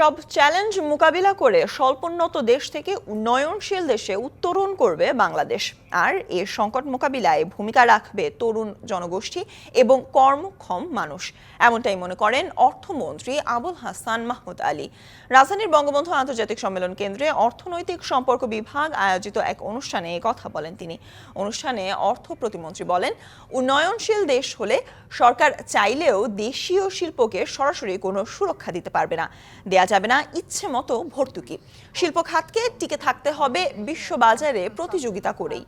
সব চ্যালেঞ্জ মোকাবিলা করে স্বল্পোন্নত দেশ থেকে উন্নয়নশীল দেশে উত্তরণ করবে বাংলাদেশ। আর এর সংকট মোকাবিলায় ভূমিকা রাখবে তরুণ জনগোষ্ঠী এবং কর্মক্ষম মানুষ। এমনটাই মনে করেন অর্থমন্ত্রী আবুল হাসান মাহমুদ আলী। রাজধানীর বঙ্গবন্ধু আন্তর্জাতিক সম্মেলন কেন্দ্রে অর্থনৈতিক সম্পর্ক বিভাগ আয়োজিত এক অনুষ্ঠানে এ কথা বলেন তিনি। অনুষ্ঠানে অর্থ প্রতিমন্ত্রী বলেন, উন্নয়নশীল দেশ হলে সরকার চাইলেও দেশীয় শিল্পকে সরাসরি কোনো সুরক্ষা দিতে পারবে না। দেয়া যাবে না ইচ্ছে মতো ভর্তুকি। শিল্প খাতকে টিকে থাকতে হবে বিশ্ববাজারে প্রতিযোগিতা করেই.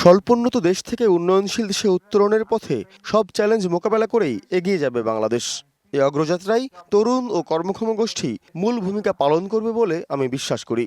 স্বল্পোন্নত দেশ থেকে উন্নয়নশীল দেশে উত্তরণের পথে সব চ্যালেঞ্জ মোকাবেলা করেই এগিয়ে যাবে বাংলাদেশ। এই অগ্রযাত্রায় তরুণ ও কর্মক্ষম গোষ্ঠী মূল ভূমিকা পালন করবে বলে আমি বিশ্বাস করি।